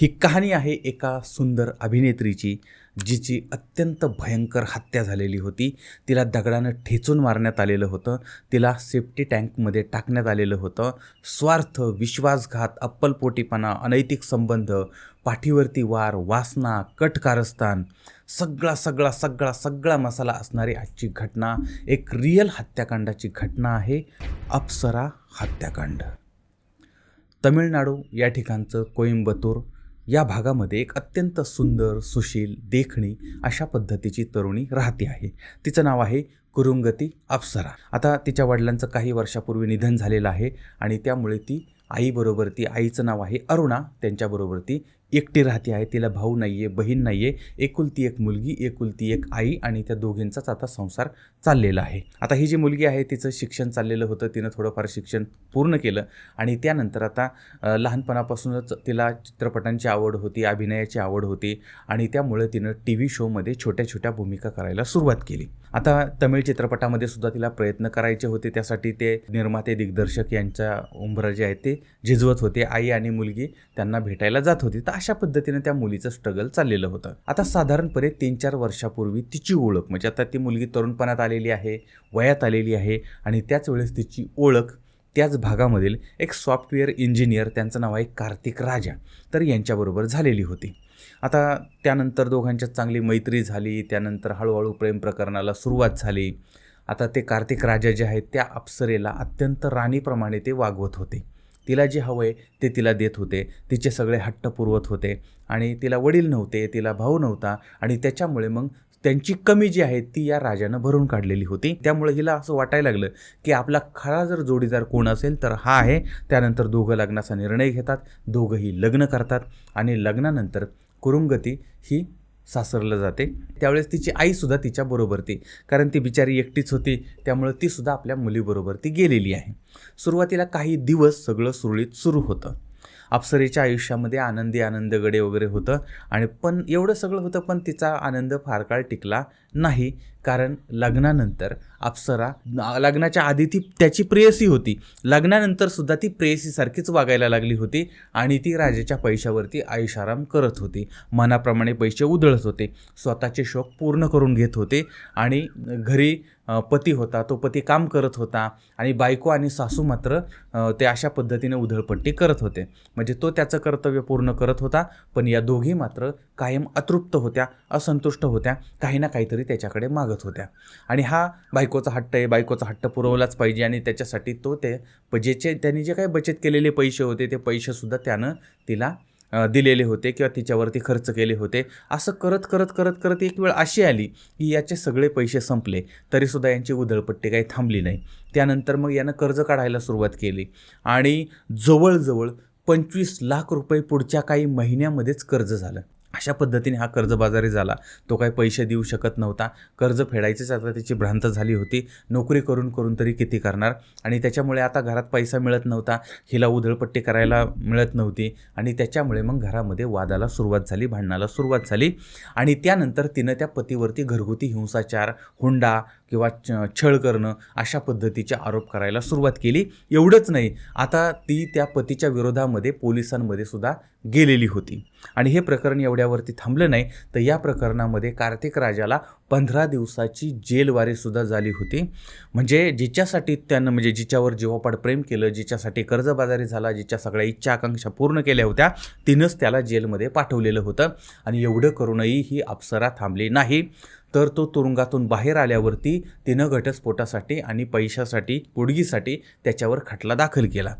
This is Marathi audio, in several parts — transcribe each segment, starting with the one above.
ही कहाणी आहे एका सुंदर अभिनेत्रीची जिची अत्यंत भयंकर हत्या झालेली होती. तिला दगडानं ठेचून मारण्यात आलेलं होतं. तिला सेफ्टी टँकमध्ये टाकण्यात आलेलं होतं. स्वार्थ विश्वासघात अप्पलपोटीपणा अनैतिक संबंध पाठीवरती वार वासना कट कारस्थान सगळा सगळा सगळा सगळा मसाला असणारी आजची घटना एक रिअल हत्याकांडाची घटना आहे अप्सरा हत्याकांड. तमिळनाडू या ठिकाणचं कोइंबतूर या भागामध्ये एक अत्यंत सुंदर सुशील देखणी अशा पद्धतीची तरुणी राहते आहे. तिचं नाव आहे कुरुंगती अप्सरा. आता तिच्या वडिलांचं काही वर्षापूर्वी निधन झालेलं आहे आणि त्यामुळे ती आईबरोबर ती आईचं नाव आहे अरुणा. त्यांच्याबरोबर ती एकटी राहते आहे तिला भाऊ नाही आहे बहीण नाही आहे एकुलती एक मुलगी एकुलती एक आई आणि त्या दोघींचाच आता संसार चाललेला आहे. आता ही जी मुलगी आहे तिचं शिक्षण चाललेलं होतं तिनं थोडंफार शिक्षण पूर्ण केलं आणि त्यानंतर आता लहानपणापासूनच तिला चित्रपटांची आवड होती अभिनयाची आवड होती आणि त्यामुळे तिनं टी व्ही शोमध्ये छोट्या छोट्या भूमिका करायला सुरुवात केली. आता तमिळ चित्रपटामध्ये सुद्धा तिला प्रयत्न करायचे होते त्यासाठी ते निर्माते दिग्दर्शक यांच्या उंबरं जे आहे ते झिजवत होते. आई आणि मुलगी त्यांना भेटायला जात होती. तर अशा पद्धतीनं त्या मुलीचं स्ट्रगल चाललेलं होतं. आता साधारणपणे तीन चार वर्षापूर्वी तिची ओळख म्हणजे आता ती मुलगी तरुणपणात आलेली आहे वयात आलेली आहे आणि त्याच वेळेस तिची ओळख त्याच भागामधील एक सॉफ्टवेअर इंजिनियर त्यांचं नाव आहे कार्तिक राजा. तर यांच्याबरोबर झालेली होती. आता त्यानंतर दोघांच्यात चांगली मैत्री झाली त्यानंतर हळूहळू प्रेम प्रकरणाला सुरुवात झाली. आता ते कार्तिक राजा जे आहेत त्या अप्सरेला अत्यंत राणीप्रमाणे ते वागवत होते. तिला जे हवं आहे ते तिला देत होते. तिचे सगळे हट्ट पुरवत होते. आणि तिला वडील नव्हते तिला भाऊ नव्हता. आणि त्याच्यामुळे मग त्यांची कमी जी आहे ती या राजानं भरून काढलेली होती. त्यामुळे हिला असं वाटायला लागलं की आपला खरा जर जोडीदार कोण असेल तर हा आहे. त्यानंतर दोघं लग्नाचा निर्णय घेतात. दोघंही लग्न करतात. आणि लग्नानंतर कुरुंगती ही सासरलं जाते. त्यावेळेस तिची आईसुद्धा तिच्याबरोबर ती. कारण ती बिचारी एकटीच होती. त्यामुळं तीसुद्धा आपल्या मुलीबरोबर ती गेलेली आहे. सुरुवातीला काही दिवस सगळं सुरळीत सुरू होतं. अप्सरेच्या आयुष्यामध्ये आनंदी आनंद गडे वगैरे होतं. आणि पण एवढं सगळं होतं पण तिचा आनंद फार काळ टिकला नाही. कारण लग्नानंतर अप्सरा लग्नाच्या आधी ती त्याची प्रेयसी होती. लग्नानंतर सुद्धा ती प्रेयसीसारखीच वागायला लागली होती आणि ती राजाच्या पैशावरती आयुषाराम करत होती. मनाप्रमाणे पैसे उधळत होते. स्वतःचे शौक पूर्ण करून घेत होते आणि घरी पती होता तो पती काम करत होता आणि बायको आणि सासू मात्र ते अशा पद्धतीने उधळपट्टी करत होते. म्हणजे तो त्याचं कर्तव्य पूर्ण करत होता पण या दोघी मात्र कायम अतृप्त होत्या असंतुष्ट होत्या काही ना काहीतरी त्याच्याकडे मागत होत्या. आणि हा बायकोचा हट्ट आहे बायकोचा हट्ट पुरवलाच पाहिजे आणि त्याच्यासाठी तो ते जेचे त्यांनी जे काही बचत केलेले पैसे होते ते पैसेसुद्धा त्यानं तिला दिलेले होते किंवा तिच्यावरती खर्च केले होते. असं करत करत करत करत एक वेळ अशी आली की याचे सगळे पैसे संपले. तरीसुद्धा यांची उधळपट्टी काही थांबली नाही. त्यानंतर मग यानं कर्ज काढायला सुरुवात केली. आणि जवळजवळ पंचवीस लाख रुपये पुढच्या काही महिन्यामध्येच कर्ज झालं. अशा पद्धतीने हा कर्जबाजारी झाला. तो काही पैसे देऊ शकत नव्हता. कर्ज फेडायचीच आता त्याची भ्रांत झाली होती. नोकरी करून करून तरी किती करणार? आणि त्याच्यामुळे आता घरात पैसा मिळत नव्हता. हिला उधळपट्टी करायला मिळत नव्हती. आणि त्याच्यामुळे मग घरामध्ये वादाला सुरुवात झाली भांडणाला सुरुवात झाली. आणि त्यानंतर तिनं त्या पतीवरती घरगुती हिंसाचार हुंडा किंवा छळ करणं अशा पद्धतीचे आरोप करायला सुरुवात केली. एवढंच नाही. आता ती त्या पतीच्या विरोधामध्ये पोलिसांमध्ये सुद्धा गेलेली होती. आणि हे प्रकरण एवढ्यावरती थांबलं नाही तर या प्रकरणामध्ये कार्तिक राजाला पंधरा दिवसाची जेलवारीसुद्धा झाली होती. म्हणजे जिच्यासाठी त्यानं म्हणजे जिच्यावर जीवापाड प्रेम केलं जिच्यासाठी कर्जबाजारी झाला जिच्या सगळ्या इच्छा आकांक्षा पूर्ण केल्या होत्या तिनंच त्याला जेलमध्ये पाठवलेलं होतं. आणि एवढं करूनही ही अप्सरा थांबली नाही. तर तो तुरुंगातून बाहेर आल्यावरती तिनं घटस्फोटासाठी आणि पैशासाठी पोडगीसाठी त्याच्यावर खटला दाखल केला.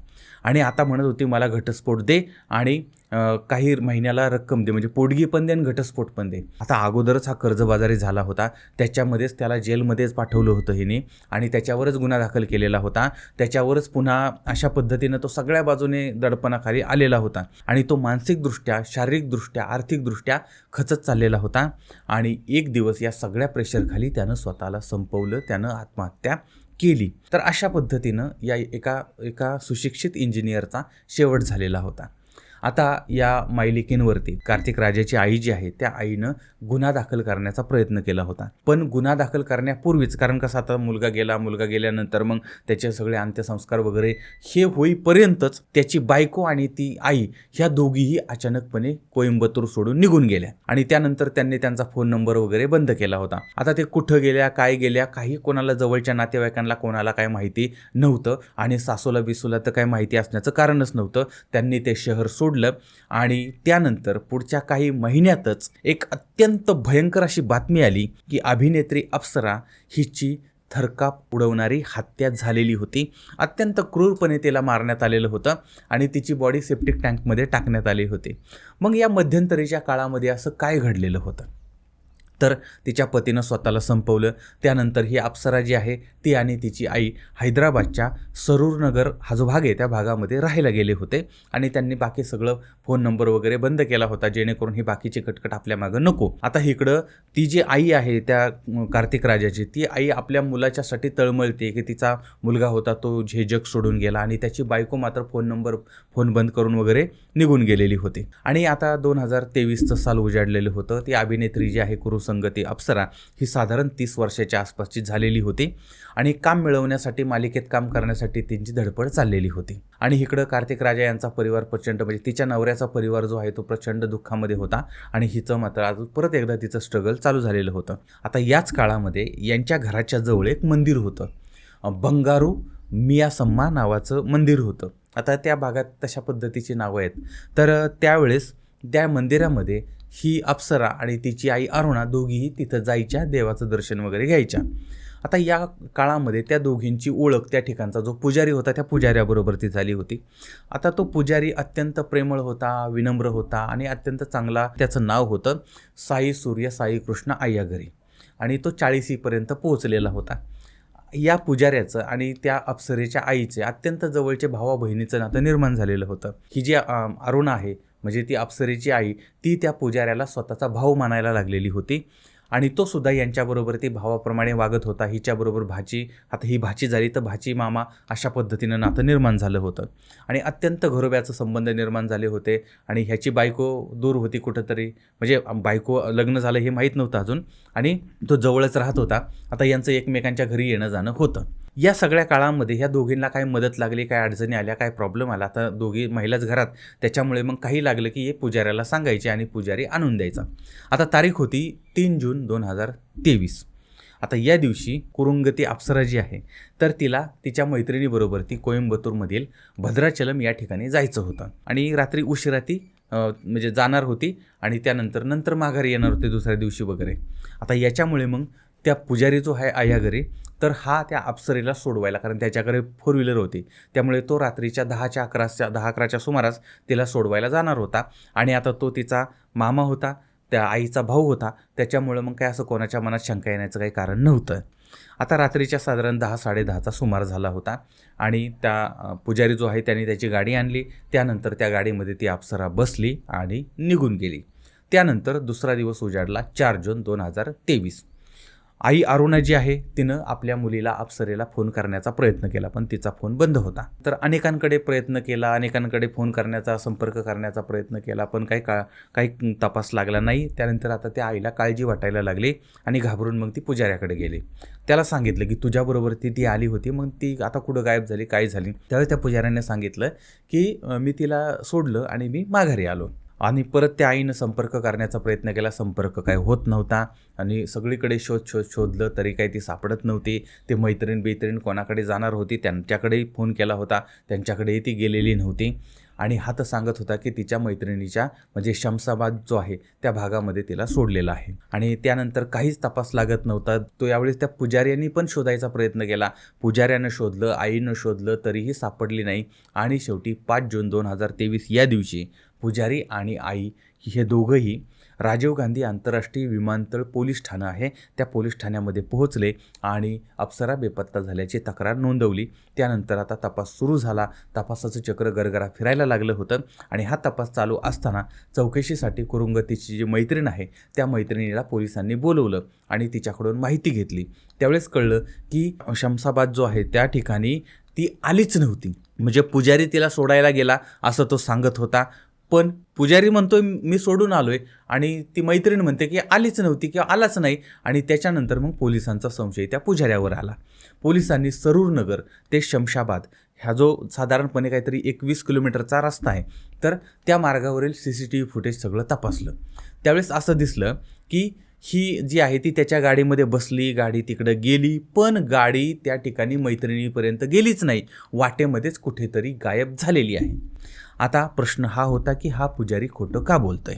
आणि आता म्हणत होती मला घटस्फोट दे आणि काही महिन्याला रक्कम दे म्हणजे पोटगी पण दे आणि घटस्फोट पण दे. आता अगोदरच हा कर्जबाजारी झाला होता. त्याच्यामध्येच त्याला जेलमध्येच पाठवलं होतं हिने आणि त्याच्यावरच गुन्हा दाखल केलेला होता. त्याच्यावरच पुन्हा अशा पद्धतीनं तो सगळ्या बाजूने दडपणाखाली आलेला होता आणि तो मानसिकदृष्ट्या शारीरिकदृष्ट्या आर्थिकदृष्ट्या खचत चाललेला होता आणि एक दिवस या सगळ्या प्रेशरखाली त्यानं स्वतःला संपवलं त्यानं आत्महत्या केली. तर अशा पद्धतीनं या एका एका सुशिक्षित इंजिनियरचा शेवट झालेला होता. आता या मायलिकींवरती कार्तिक राजाची आई जी आहे त्या आईनं गुन्हा दाखल करण्याचा प्रयत्न केला होता. पण गुन्हा दाखल करण्यापूर्वीच कारण कसं आता मुलगा गेला मुलगा गेल्यानंतर मग त्याचे सगळे अंत्यसंस्कार वगैरे हे होईपर्यंतच त्याची बायको आणि ती आई ह्या दोघीही अचानकपणे कोइंबतूर सोडून निघून गेल्या. आणि त्यानंतर त्यांनी त्यांचा फोन नंबर वगैरे बंद केला होता. आता ते कुठं गेल्या काय गेल्या काही कोणाला जवळच्या नातेवाईकांना कोणाला काय माहिती नव्हतं. आणि सासूला बिसूला तर काय माहिती असण्याचं कारणच नव्हतं. त्यांनी ते शहर सोडलं आणि त्यानंतर पुढच्या काही महिन्यातच एक अत्यंत भयंकर अशी बातमी आली की अभिनेत्री अप्सरा हिची थरकाप उडवणारी हत्या झालेली होती. अत्यंत क्रूरपणे तिला मारण्यात आलेलं होतं आणि तिची बॉडी सेप्टिक टँकमध्ये टाकण्यात आली होती. मग या मध्यंतरीच्या काळामध्ये असं काय घडलेलं होतं? तर तिच्या पतीनं स्वतःला संपवलं. त्यानंतर ही अप्सरा जी आहे ती आणि तिची आई हैदराबादच्या सरूरनगर हा जो भाग आहे त्या भागामध्ये राहायला गेले होते आणि त्यांनी बाकी सगळं फोन नंबर वगैरे बंद केला होता जेणेकरून ही बाकीची कटकट आपल्या मागं नको. आता इकडं ती जी आई आहे त्या कार्तिक राजाची ती आई आपल्या मुलाच्यासाठी तळमळते की तिचा मुलगा होता तो झे जग सोडून गेला आणि त्याची बायको मात्र फोन नंबर फोन बंद करून वगैरे निघून गेलेली होती. आणि आता दोन हजार तेवीसचं साल उजाडलेलं होतं. ती अभिनेत्री जी आहे कुरुसंगती अप्सरा ही साधारण तीस वर्षाच्या आसपासची झालेली होती आणि काम मिळवण्यासाठी मालिकेत काम करण्यासाठी त्यांची धडपड चाललेली होती. आणि इकडं कार्तिक राजा यांचा परिवार प्रचंड म्हणजे तिच्या नवऱ्याचा परिवार जो आहे तो प्रचंड दुःखामध्ये होता आणि हिचं मात्र अजून परत एकदा तिचं स्ट्रगल चालू झालेलं होतं. आता याच काळामध्ये यांच्या घराच्या जवळ एक मंदिर होतं. बंगारू बंगारू मियासम्मा नावाचं मंदिर होतं. आता त्या भागात तशा पद्धतीची नावं आहेत. तर त्यावेळेस त्या मंदिरामध्ये ही अप्सरा आणि तिची आई अरुणा दोघीही तिथं जायच्या देवाचं दर्शन वगैरे घ्यायच्या. आता या काळामध्ये त्या दोघींची ओळख त्या ठिकाणचा जो पुजारी होता त्या पुजाऱ्याबरोबर ती झाली होती. आता तो पुजारी अत्यंत प्रेमळ होता विनम्र होता आणि अत्यंत चांगला त्याचं नाव होतं साई सूर्य साई कृष्ण आय्याघरी आणि तो चाळीसीपर्यंत पोहोचलेला होता. या पुजाऱ्याचं आणि त्या अप्सरेच्या आईचे अत्यंत जवळचे भावा बहिणीचं नातं निर्माण झालेलं होतं. ही जी अरुणा आहे म्हणजे ती अप्सरेची आई ती त्या पुजाऱ्याला स्वतःचा भाऊ मानायला लागलेली होती. आणि तो सुद्धा यांच्याबरोबर ती भावाप्रमाणे वागत होता. हिच्याबरोबर भाची आता ही भाची झाली तर भाची मामा अशा पद्धतीनं नातं निर्माण झालं होतं. आणि अत्यंत घरोब्याचं संबंध निर्माण झाले होते. आणि ह्याची बायको दूर होती कुठंतरी. म्हणजे बायको लग्न झालं हे माहीत नव्हतं अजून. आणि तो जवळच राहत होता. आता यांचं एकमेकांच्या घरी येणं जाणं होतं. या सगळ्या काळामध्ये ह्या दोघींना काय मदत लागली काय अडचणी आल्या काय प्रॉब्लेम आला? आता दोघी महिलाच घरात त्याच्यामुळे मग काही लागलं की हे पुजाऱ्याला सांगायचे आणि पुजारी आणून द्यायचा. आता तारीख होती तीन जून दोन हजार तेवीस. आता या दिवशी कुरुंगती अप्सरा जी आहे. तर तिला तिच्या मैत्रिणीबरोबर ती कोइंबतूरमधील भद्राचलम या ठिकाणी जायचं होतं. आणि रात्री उशिरा ती म्हणजे जाणार होती आणि त्यानंतर नंतर माघारी येणार होते दुसऱ्या दिवशी वगैरे. आता याच्यामुळे मग त्या पुजारी जो आहे आया घरी तर हा त्या अप्सरेला सोडवायला कारण त्याच्याकडे फोर व्हीलर होती. त्यामुळे तो रात्रीच्या दहाच्या अकराच्या दहा अकराच्या सुमारास तिला सोडवायला जाणार होता. आणि आता तो तिचा मामा होता त्या आईचा भाऊ होता. त्याच्यामुळं मग काय असं कोणाच्या मनात शंका येण्याचं काही कारण नव्हतं. आता रात्रीच्या साधारण दहा साडेदहाचा सुमार झाला होता. आणि त्या पुजारी जो आहे त्याने त्याची गाडी आणली. त्यानंतर त्या गाडीमध्ये ती अप्सरा बसली आणि निघून गेली. त्यानंतर दुसरा दिवस उजाडला चार जून दोन हजार तेवीस. आई अरुणा जी आहे तिनं आपल्या मुलीला अप्सरेला फोन करण्याचा प्रयत्न केला पण तिचा फोन बंद होता. तर अनेकांकडे प्रयत्न केला अनेकांकडे फोन करण्याचा संपर्क करण्याचा प्रयत्न केला पण काही का काही तपास लागला नाही. त्यानंतर आता त्या आईला काळजी वाटायला लागली आणि घाबरून मग ती पुजाऱ्याकडे गेली. त्याला सांगितलं की तुझ्याबरोबर ती ती आली होती मग ती आता कुठं गायब झाली काय झाली? त्यावेळेस त्या पुजाऱ्याने सांगितलं की मी तिला सोडलं आणि मी माघारी आलो. आणि परत त्या आईनं संपर्क करण्याचा प्रयत्न केला. संपर्क काय होत नव्हता. आणि सगळीकडे शोध शोध शोधलं तरी काही ती सापडत नव्हती. ते मैत्रीण बैत्रीण कोणाकडे जाणार होती त्यांच्याकडेही फोन केला होता. त्यांच्याकडेही ती गेलेली नव्हती. आणि हा तर सांगत होता की तिच्या मैत्रिणीच्या म्हणजे शमसाबाद जो आहे त्या भागामध्ये तिला सोडलेला आहे. आणि त्यानंतर काहीच तपास लागत नव्हता. तो यावेळेस त्या पुजाऱ्यांनी पण शोधायचा प्रयत्न केला. पुजाऱ्यानं शोधलं आईनं शोधलं तरीही सापडली नाही. आणि शेवटी पाच जून दोन हजार तेवीस या दिवशी पुजारी आणि आई हे दोघंही राजीव गांधी आंतरराष्ट्रीय विमानतळ पोलीस ठाणं आहे. त्या पोलीस ठाण्यामध्ये पोहोचले आणि अप्सरा बेपत्ता झाल्याची तक्रार नोंदवली. त्यानंतर आता तपास सुरू झाला. तपासाचं चक्र गरगरा फिरायला लागलं होतं आणि हा तपास चालू असताना चौकशीसाठी कुरुंगतीची जी मैत्रीण आहे त्या मैत्रिणीला पोलिसांनी बोलवलं आणि तिच्याकडून माहिती घेतली. त्यावेळेस कळलं की शमसाबाद जो आहे त्या ठिकाणी ती आलीच नव्हती. म्हणजे पुजारी तिला सोडायला गेला असं तो सांगत होता. पण पुजारी म्हणतोय मी सोडून आलोय. आणि ती मैत्रीण म्हणते की आलीच नव्हती किंवा आलाच नाही. आणि त्याच्यानंतर मग पोलिसांचा संशय त्या पुजाऱ्यावर आला. पोलिसांनी सरूरनगर ते शमशाबाद ह्या जो साधारणपणे काहीतरी एकवीस किलोमीटरचा रस्ता आहे तर त्या मार्गावरील C C T V footage सगळं तपासलं. त्यावेळेस असं दिसलं की ही जी आहे ती त्याच्या गाडीमध्ये बसली गाडी तिकडं गेली पण गाडी त्या ठिकाणी मैत्रिणीपर्यंत गेलीच नाही. वाटेमध्येच कुठेतरी गायब झालेली आहे. आता प्रश्न हा होता की हा पुजारी खोटं का बोलतोय?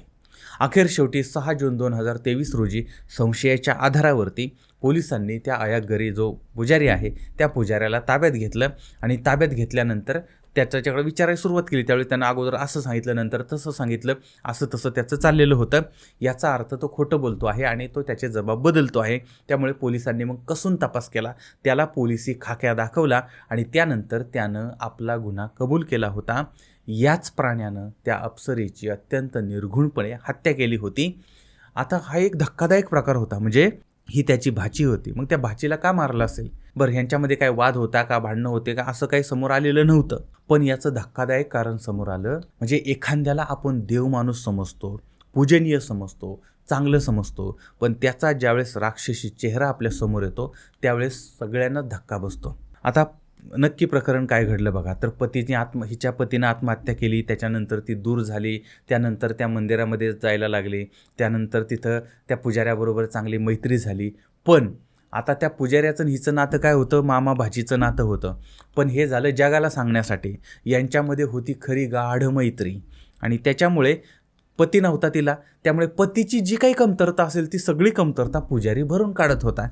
अखेर शेवटी सहा जून दोन हजार तेवीस रोजी संशयाच्या आधारावरती पोलिसांनी त्या अयागरी जो पुजारी आहे त्या पुजाऱ्याला ताब्यात घेतलं आणि ताब्यात घेतल्यानंतर त्याच्याकडे विचारायला सुरुवात केली. त्यावेळी त्यांना अगोदर असं सांगितलं नंतर तसं सांगितलं असं तसं त्याचं चाललेलं होतं. याचा अर्थ तो खोटं बोलतो आहे आणि तो त्याचे जबाब बदलतो आहे. त्यामुळे पोलिसांनी मग कसून तपास केला? त्याला पोलिसी खाक्या दाखवला आणि त्यानंतर त्यानं आपला गुन्हा कबूल केला होता. याच प्राण्यानं त्या अप्सरेची अत्यंत निर्घुणपणे हत्या केली होती. आता हा एक धक्कादायक प्रकार होता. म्हणजे ही त्याची भाची होती. मग त्या भाचीला का मारलं असेल? बरं ह्यांच्यामध्ये काय वाद होता का भांडणं होते का असं काही समोर आलेलं नव्हतं. पण याचं धक्कादायक कारण समोर आलं. म्हणजे एखाद्याला आपण देव माणूस समजतो पूजनीय समजतो चांगलं समजतो पण त्याचा ज्यावेळेस राक्षसी चेहरा आपल्यासमोर येतो त्यावेळेस सगळ्यांना धक्का बसतो. आता नक्की प्रकरण काय घडलं बघा. तर पतीने आत्म हिच्या पतीनं आत्महत्या केली त्याच्यानंतर ती दूर झाली त्यानंतर त्या मंदिरामध्ये जायला लागली त्यानंतर तिथं त्या पुजाऱ्याबरोबर चांगली मैत्री झाली. पण आता त्या पुजाऱ्याचं हिचं नातं काय होतं? मामा भाजीचं नातं होतं. पण हे झालं जगाला सांगण्यासाठी. यांच्यामध्ये होती खरी गाढ मैत्री. आणि त्याच्यामुळे पती नव्हता तिला. त्यामुळे पतीची जी काही कमतरता असेल ती सगळी कमतरता पुजारी भरून काढत होता.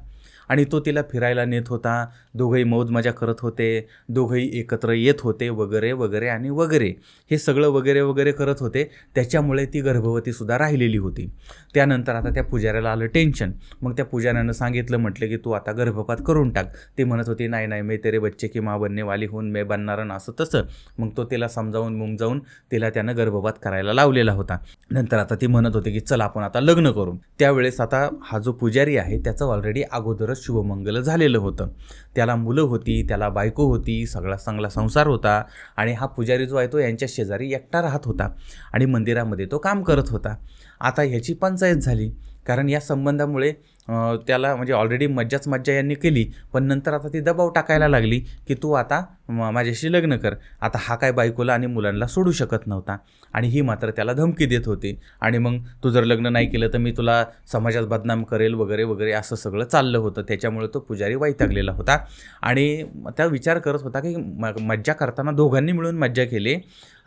आणि तो तिला फिरायला नेत होता. दोघंही मौज मजा करत होते. दोघंही एकत्र येत होते. वगैरे वगैरे आणि वगैरे. हे सगळं वगैरे वगैरे करत होते. त्याच्यामुळे ती गर्भवतीसुद्धा राहिलेली होती. त्यानंतर आता त्या पुजाऱ्याला आलं टेन्शन. मग त्या पुजाऱ्यानं सांगितलं म्हटलं की तू आता गर्भपात करून टाक. ती म्हणत होती नाही नाही मी तेरे बच्चे की मा बननेवाली होऊन मे बनणार ना असं तसं. मग तो तिला समजावून मुमजावून तिला त्यानं गर्भपात करायला लावलेला होता. नंतर आता ती म्हणत होती की चल आपण आता लग्न करू. त्यावेळेस आता हा जो पुजारी आहे त्याचं ऑलरेडी अगोदरच शुभमंगल झालेलं होतं. त्याला मुलं होती त्याला बायको होती सगळा चांगला संसार होता आणि हा पुजारी जो आहे तो यांच्या शेजारी एकटा राहत होता आणि मंदिरामध्ये तो काम करत होता. आता ह्याची पंचायत झाली. कारण या संबंधामुळे त्याला म्हणजे ऑलरेडी मज्जाच मज्जा यांनी केली पण नंतर आता ती दबाव टाकायला लागली की तू आता माझ्याशी लग्न कर. आता हा काय बायकोला आणि मुलांना सोडू शकत नव्हता. आणि ही मात्र त्याला धमकी देत होती. आणि मग तू जर लग्न नाही केलं तर मी तुला समाजात बदनाम करेल वगैरे वगैरे असं सगळं चाललं होतं. त्याच्यामुळे तो पुजारी वैतागलेला होता. आणि त्या विचार करत होता की म मज्जा करताना दोघांनी मिळून मज्जा केली.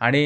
आणि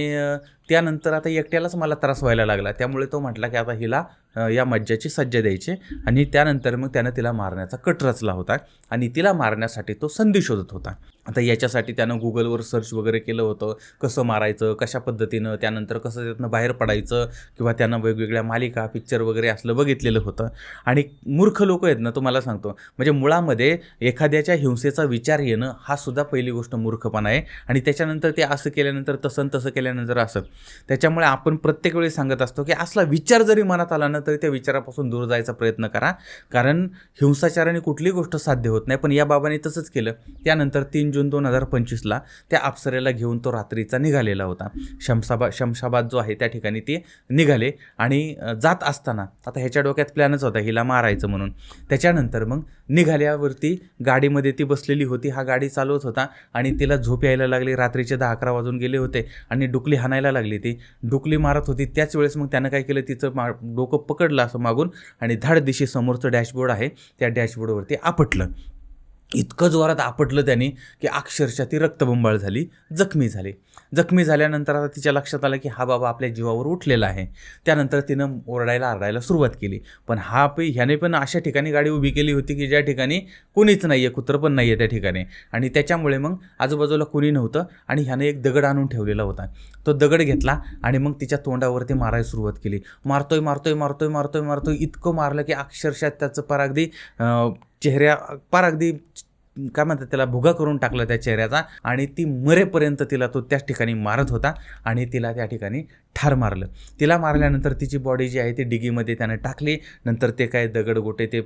त्यानंतर आता एकट्यालाच मला त्रास व्हायला लागला. त्यामुळे तो म्हटला की आता हिला या मज्जाची सज्जा द्यायची. आणि त्या त्यानंतर मग त्यानं तिला मारण्याचा कट रचला होता आणि तिला मारण्यासाठी तो संधी शोधत होता. आता याच्यासाठी त्यानं गुगलवर सर्च वगैरे केलं होतं. कसं मारायचं कशा पद्धतीनं त्यानंतर कसं त्यातनं बाहेर पडायचं किंवा त्यानं वेगवेगळ्या मालिका पिक्चर वगैरे असलं बघितलेलं होतं. आणि मूर्ख लोक आहेत ना तुम्हाला सांगतो. म्हणजे मुळामध्ये एखाद्याच्या हिंसेचा विचार येणं हा सुद्धा पहिली गोष्ट मूर्खपणा आहे. आणि त्याच्यानंतर ते असं केल्यानंतर तसं तसं केल्यानंतर असं. त्याच्यामुळे आपण प्रत्येक वेळी सांगत असतो की असला विचार जरी मनात आला ना तरी त्या विचारापासून दूर जायचा प्रयत्न करा. कारण हिंसाचाराने कुठली गोष्ट साध्य होत नाही. पण या बाबाने तसंच केलं. त्यानंतर तीन जून दोन हजार पंचवीसला त्या अप्सरेला घेऊन तो रात्रीचा निघालेला होता. शमशाबा शमशाबाद जो आहे त्या ठिकाणी ते निघाले आणि जात असताना आता ह्याच्या डोक्यात प्लॅनच होता हिला मारायचं म्हणून. त्याच्यानंतर मग निघाल्यावरती गाडीमध्ये ती बसलेली होती. हा गाडी चालवत होता आणि तिला झोप यायला लागली. रात्रीचे दहा अकरा वाजून गेले होते आणि डुकली हाणायला लागली ती. डुकली मारत होती. त्याच वेळेस मग त्यानं काय केलं? तिचं मा डोकं पकडलं असं मागून आणि धाड दिशी समोरचं डॅशबोर्ड आहे. त्या डॅशबोर्डवरती आपटलं. इतकं जोरात आपटलं त्याने की अक्षरशः ती रक्तबंबाळ झाली जखमी झाली. जखमी झाल्यानंतर आता तिच्या लक्षात आलं की हा बाबा आपल्या जीवावर उठलेला आहे. त्यानंतर तिनं ओरडायला आरडायला सुरुवात केली. पण हा पे ह्याने पण अशा ठिकाणी गाडी उभी केली होती की ज्या ठिकाणी कुणीच नाही आहे कुत्रं पण नाही आहे त्या ठिकाणी. आणि त्याच्यामुळे मग आजूबाजूला कुणी नव्हतं आणि ह्याने एक दगड आणून ठेवलेला होता. तो दगड घेतला आणि मग तिच्या तोंडावरती मारायला सुरुवात केली. मारतोय मारतोय मारतोय मारतोय मारतोय इतकं मारलं की अक्षरशः त्याचं पार चेहऱ्या पार अगदी काय म्हणतात त्याला भुगा करून टाकला त्या चेहऱ्याचा आणि ती मरेपर्यंत तिला तो त्याच ठिकाणी मारत होता आणि तिला त्या ठिकाणी ठार मारलं. तिला मारल्यानंतर तिची बॉडी जी आहे ती डिगीमध्ये त्यानं टाकली. नंतर ते काय दगडगोटे ते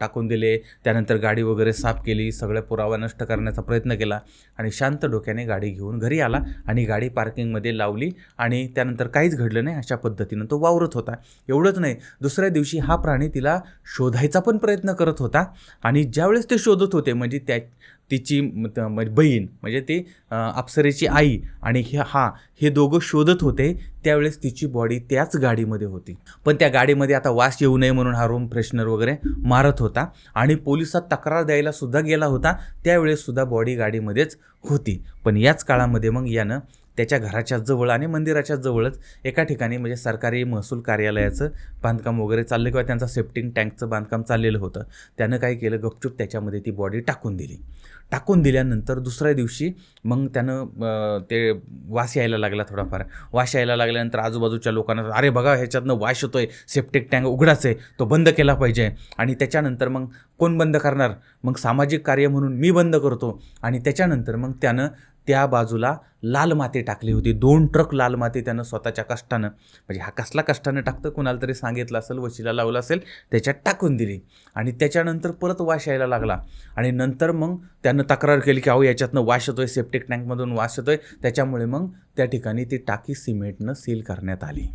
टाकून दिले. त्यानंतर गाडी वगैरे साफ केली. सगळ्या पुरावा नष्ट करण्याचा प्रयत्न केला आणि शांत डोक्याने गाडी घेऊन घरी आला आणि गाडी पार्किंगमध्ये लावली आणि त्यानंतर काहीच घडलं नाही अशा पद्धतीनं तो वावरत होता. एवढंच नाही दुसऱ्या दिवशी हा प्राणी तिला शोधायचा पण प्रयत्न करत होता आणि ज्यावेळेस ते शोधत होते म्हणजे त्या तिची म्हणजे बहीण म्हणजे ती अप्सरेची आई आणि हे हा हे दोघं शोधत होते त्यावेळेस तिची बॉडी त्याच गाडीमध्ये होती. पण त्या गाडीमध्ये आता वास येऊ नये म्हणून हा रूम फ्रेशनर वगैरे मारत होता आणि पोलिसात तक्रार द्यायला सुद्धा गेला होता. त्यावेळेस सुद्धा बॉडी गाडीमध्येच होती. पण याच काळामध्ये मग यानं त्याच्या घराच्या जवळ आणि मंदिराच्या जवळच एका ठिकाणी म्हणजे सरकारी महसूल कार्यालयाचं बांधकाम वगैरे चाललं किंवा त्यांचा सेफ्टिंग टँकचं बांधकाम चाललेलं होतं. त्यानं काय केलं? गपचूप त्याच्यामध्ये ती बॉडी टाकून दिली. टाकून दिल्यानंतर दुसऱ्या दिवशी मग त्यानं ते वास यायला लागला थोडाफार. वास यायला लागल्यानंतर आजूबाजूच्या लोकांना अरे बघा ह्याच्यातनं वास येतोय सेप्टिक टँक उघडाच आहे तो बंद केला पाहिजे. आणि त्याच्यानंतर मग कोण बंद करणार? मग सामाजिक कार्य म्हणून मी बंद करतो. आणि त्याच्यानंतर मग त्यानं त्या बाजूला लाल माती टाकली होती. दोन ट्रक लाल माती त्यानं स्वतःच्या कष्टानं म्हणजे हा कसला कष्टानं टाकतं कुणाला तरी सांगितलं असेल वशीला लावलं असेल त्याच्यात टाकून दिली. आणि त्याच्यानंतर परत वाश यायला लागला. आणि नंतर मग त्यानं तक्रार केली की अहो याच्यातनं वाश येतोय सेप्टिक टँकमधून वाश येतोय. त्याच्यामुळे मग त्या ठिकाणी ती टाकी सिमेंटनं सील करण्यात आली.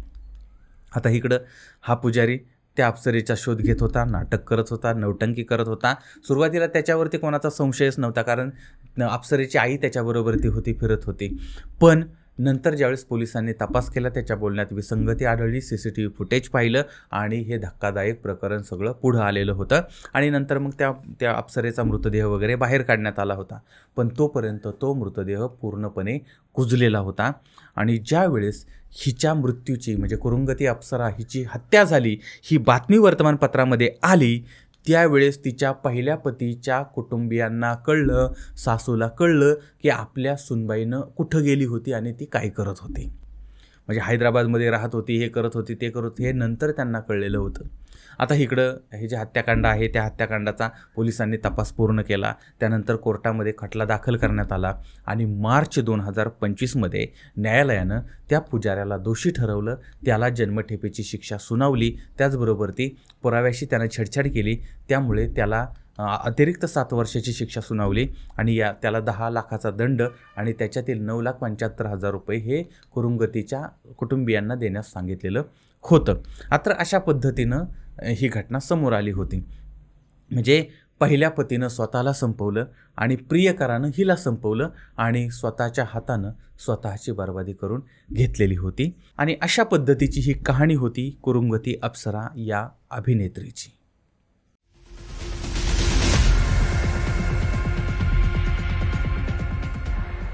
आता इकडं हा पुजारी त्या अप्सरेचा शोध घेत होता नाटक करत होता नवटंकी करत होता. सुरुवातीला त्याच्यावरती कोणाचा संशयच नव्हता कारण अप्सरेची आई त्याच्याबरोबर ती होती फिरत होती. पण नंतर ज्यावेळेस पोलिसांनी तपास केला त्याच्या बोलण्यात विसंगती आढळली C C T V footage पाहिलं आणि हे धक्कादायक प्रकरण सगळं पुढं आलेलं होतं. आणि नंतर मग त्या त्या अप्सरेचा मृतदेह वगैरे बाहेर काढण्यात आला होता. पण तोपर्यंत तो मृतदेह पूर्णपणे कुजलेला होता. आणि ज्यावेळेस हिच्या मृत्यूची म्हणजे कुरुंगती अप्सरा हिची हत्या झाली ही बातमी वर्तमानपत्रामध्ये आली त्यावेळेस तिच्या पहिल्या पतीच्या कुटुंबियांना कळलं सासूला कळलं की आपल्या सुनबाईनं कुठं गेली होती आणि ती काय करत होती. म्हणजे हैदराबादमध्ये राहत होती हे करत होती ते करत होती हे नंतर त्यांना कळलेलं होतं. आता इकडं हे जे हत्याकांड आहे त्या हत्याकांडाचा पोलिसांनी तपास पूर्ण केला. त्यानंतर कोर्टामध्ये खटला दाखल करण्यात आला आणि मार्च दोन हजार पंचवीसमध्ये न्यायालयानं त्या पुजाऱ्याला दोषी ठरवलं. त्याला जन्मठेपेची शिक्षा सुनावली. त्याचबरोबर ती पुराव्याशी त्यानं छेडछाड केली. त्यामुळे त्याला अतिरिक्त सात वर्षाची शिक्षा सुनावली आणि या त्याला दहा लाखाचा दंड आणि त्याच्यातील नऊ लाख पंच्याहत्तर हजार रुपये हे कुरुंगतीच्या कुटुंबियांना देण्यास सांगितलेलं होतं. मात्र अशा पद्धतीनं ही घटना समोर आली होती. म्हणजे पहिल्या पतीनं स्वतःला संपवलं आणि प्रियकरानं हिला संपवलं आणि स्वतःच्या हातानं स्वतःची बर्बादी करून घेतलेली होती. आणि अशा पद्धतीची ही कहाणी होती कुरुंगती अप्सरा या अभिनेत्रीची.